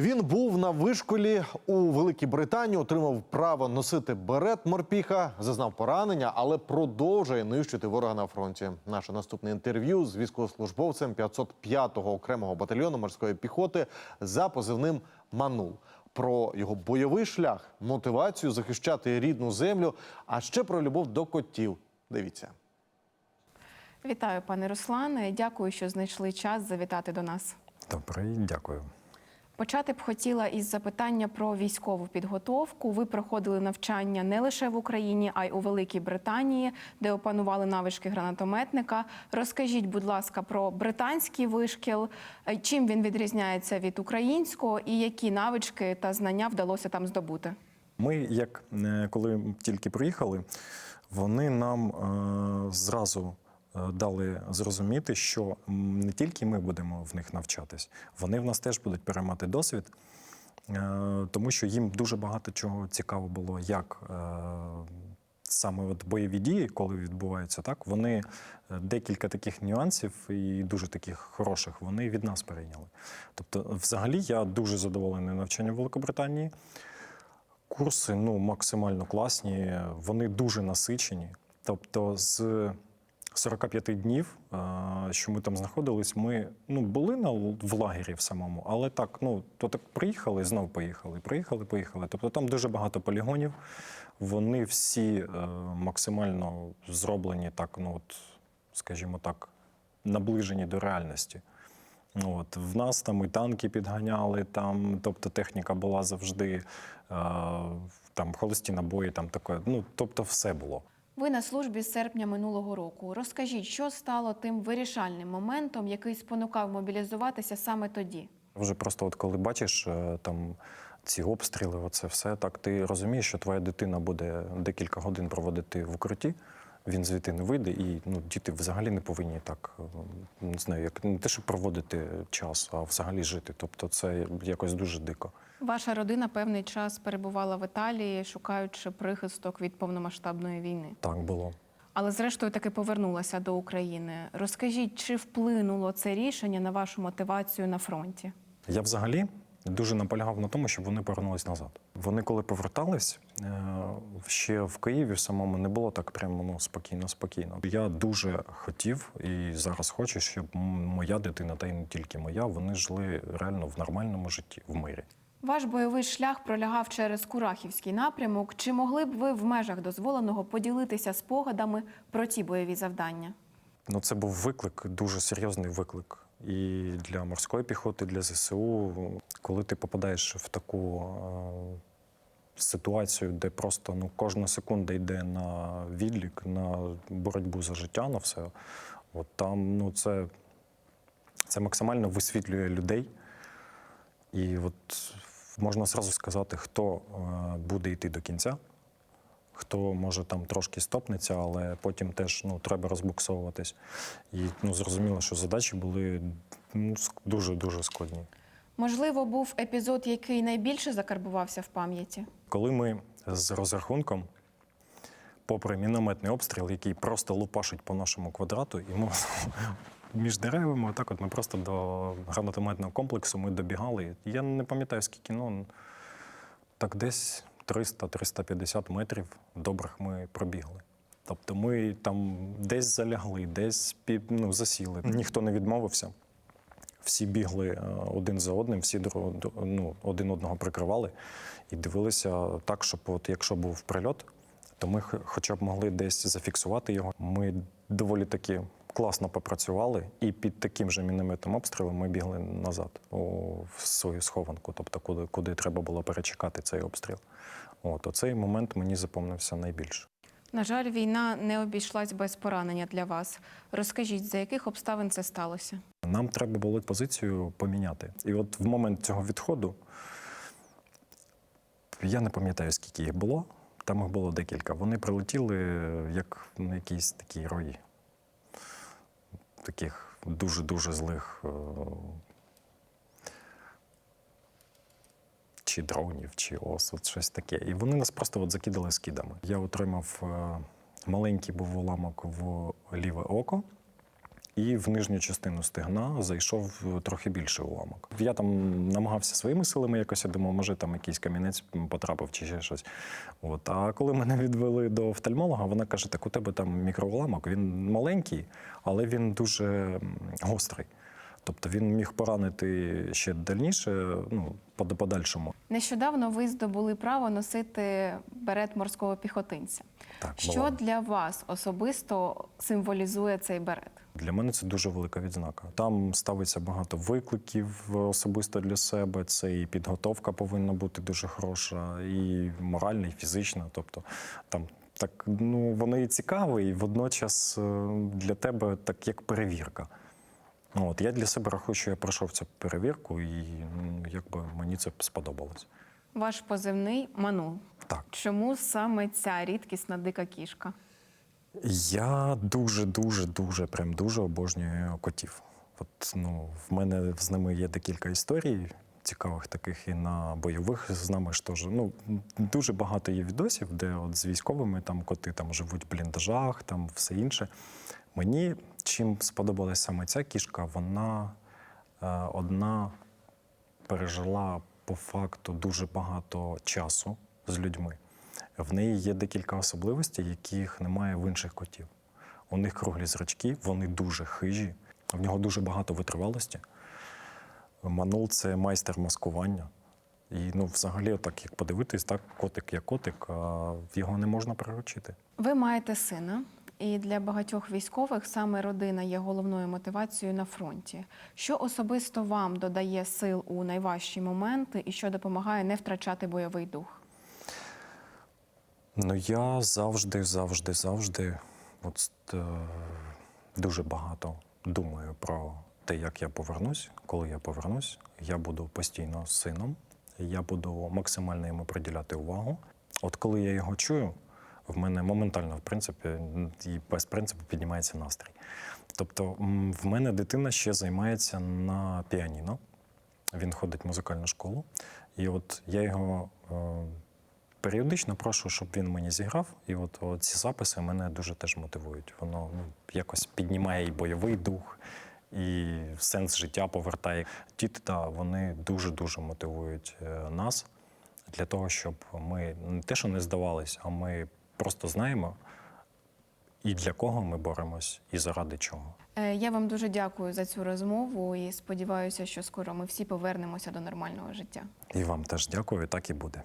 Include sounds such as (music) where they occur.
Він був на вишколі у Великій Британії, отримав право носити берет морпіха, зазнав поранення, але продовжує нищити ворога на фронті. Наше наступне інтерв'ю з військовослужбовцем 505-го окремого батальйону морської піхоти за позивним Манул. Про його бойовий шлях, мотивацію захищати рідну землю, а ще про любов до котів. Дивіться. Вітаю, пане Руслане. Дякую, що знайшли час завітати до нас. Добре, дякую. Почати б хотіла із запитання про військову підготовку. Ви проходили навчання не лише в Україні, а й у Великій Британії, де опанували навички гранатометника. Розкажіть, будь ласка, про британський вишкіл, Е, чим він відрізняється від українського, і які навички та знання вдалося там здобути. Ми, як е, коли тільки приїхали, вони нам е, зразу дали зрозуміти, що не тільки ми будемо в них навчатись, вони в нас теж будуть переймати досвід, е, тому що їм дуже багато чого цікаво було, як. е, Саме от бойові дії, коли відбуваються так, вони е, декілька таких нюансів і дуже таких хороших вони від нас перейняли. Тобто, взагалі, я дуже задоволений навчанням Великобританії. Курси ну, максимально класні, вони дуже насичені. Тобто, з 45 днів, е, що ми там знаходились, ми ну, були на, в лагері в самому, але так, ну, то так приїхали, знов поїхали, приїхали, поїхали. Тобто там дуже багато полігонів. Вони всі е, максимально зроблені так, ну, от, скажімо так, наближені до реальності. От, в нас там і танки підганяли, там, тобто техніка була завжди, е, там холості набої, там таке. Ну, тобто все було. Ви на службі з серпня минулого року. Розкажіть, що стало тим вирішальним моментом, який спонукав мобілізуватися саме тоді? Вже просто от коли бачиш е, там ці обстріли, оце все, так ти розумієш, що твоя дитина буде декілька годин проводити в укритті, він звідти не вийде, і ну, діти взагалі не повинні так, е, не знаю, як не те, щоб проводити час, а взагалі жити. Тобто це якось дуже дико. Ваша родина певний час перебувала в Італії, шукаючи прихисток від повномасштабної війни. Так було. Але зрештою таки повернулася до України. Розкажіть, чи вплинуло це рішення на вашу мотивацію на фронті? Я взагалі дуже наполягав на тому, щоб вони повернулись назад. Вони, коли повертались, ще в Києві самому не було так прямо ну, спокійно, спокійно. Я дуже хотів і зараз хочу, щоб моя дитина, та й не тільки моя, вони жили реально в нормальному житті, в мирі. Ваш бойовий шлях пролягав через Курахівський напрямок. Чи могли б ви в межах дозволеного поділитися спогадами про ті бойові завдання? Ну, це був виклик, дуже серйозний виклик. І для морської піхоти, для ЗСУ, коли ти попадаєш в таку ситуацію, де просто ну, кожна секунда йде на відлік, на боротьбу за життя, на все, от там ну, це, це максимально висвітлює людей. І от можна зразу сказати, хто е, буде йти до кінця, хто може там трошки стопнеться, але потім теж ну, треба розбуксовуватись. І ну, зрозуміло, що задачі були ну, дуже дуже складні. Можливо, був епізод, який найбільше закарбувався в пам'яті? Коли ми з розрахунком, попри мінометний обстріл, який просто лупашить по нашому квадрату, і ми (laughs) між деревами, отак от ми просто до гранатометного комплексу ми добігали. Я не пам'ятаю, скільки, ну так десь 300-350 метрів добрих ми пробігли. Тобто ми там десь залягли, десь ну, засіли. Ніхто не відмовився. Всі бігли е, один за одним, всі ну, один одного прикривали і дивилися так, щоб от якщо був прильот, то ми хоча б могли десь зафіксувати його. Ми доволі таки класно попрацювали, і під таким же мінометним обстрілом ми бігли назад у свою схованку, тобто куди, куди треба було перечекати цей обстріл. От оцей момент мені запомнився найбільше. На жаль, війна не обійшлась без поранення для вас. Розкажіть, за яких обставин це сталося? Нам треба було позицію поміняти. І от в момент цього відходу я не пам'ятаю, скільки їх було. Там їх було декілька. Вони прилетіли як на якісь такі рої. Таких дуже-дуже злих. е, Чи дронів, чи ос, от щось таке. І вони нас просто от закидали скидами. Я отримав е, маленький був уламок в ліве око. І в нижню частину стегна зайшов трохи більший уламок. Я там намагався своїми силами якось, я думав, може там якийсь камінець потрапив чи ще щось. От. А коли мене відвели до офтальмолога, вона каже: так у тебе там мікроуламок, він маленький, але він дуже гострий. Тобто він міг поранити ще дальніше, ну, под- подальшому. Нещодавно ви здобули право носити берет морського піхотинця. Так, Що було. для вас особисто символізує цей берет? Для мене це дуже велика відзнака. Там ставиться багато викликів особисто для себе. Це і підготовка повинна бути дуже хороша, і моральна, і фізична. Тобто там так ну воно і цікаве, і водночас е, для тебе так як перевірка. Ну, От я для себе рахую, що я пройшов цю перевірку, і ну, якби мені це сподобалось. Ваш позивний Манул. Так. Чому саме ця рідкісна дика кішка? Я дуже, дуже, дуже, прям дуже обожнюю котів. От ну, в мене з ними є декілька історій, цікавих таких і на бойових з нами ж теж. Ну, дуже багато є відосів, де от з військовими там коти там живуть в бліндажах, там все інше. Мені чим сподобалася саме ця кішка, вона е, одна пережила по факту дуже багато часу з людьми. В неї є декілька особливостей, яких немає в інших котів. У них круглі зрачки, вони дуже хижі, в нього дуже багато витривалості. Манул це майстер маскування. І ну, взагалі, так як подивитись, так, котик є котик, а його не можна приручити. Ви маєте сина, і для багатьох військових саме родина є головною мотивацією на фронті. Що особисто вам додає сил у найважчі моменти і що допомагає не втрачати бойовий дух? Ну, я завжди, завжди, завжди от, е, дуже багато думаю про те, як я повернусь. Коли я повернусь, я буду постійно з сином, я буду максимально йому приділяти увагу. От коли я його чую, в мене моментально, в принципі, і без принципу піднімається настрій. Тобто, в мене дитина ще займається на піаніно. Він ходить в музикальну школу. І от я його е, періодично прошу, щоб він мені зіграв. І от, от ці записи мене дуже теж мотивують. Воно ну, якось піднімає і бойовий дух, і сенс життя повертає. Діти, да, вони дуже-дуже мотивують е, нас для того, щоб ми не те, що не здавались, а ми просто знаємо, і для кого ми боремось, і заради чого. Е, Я вам дуже дякую за цю розмову і сподіваюся, що скоро ми всі повернемося до нормального життя. І вам теж дякую, так і буде.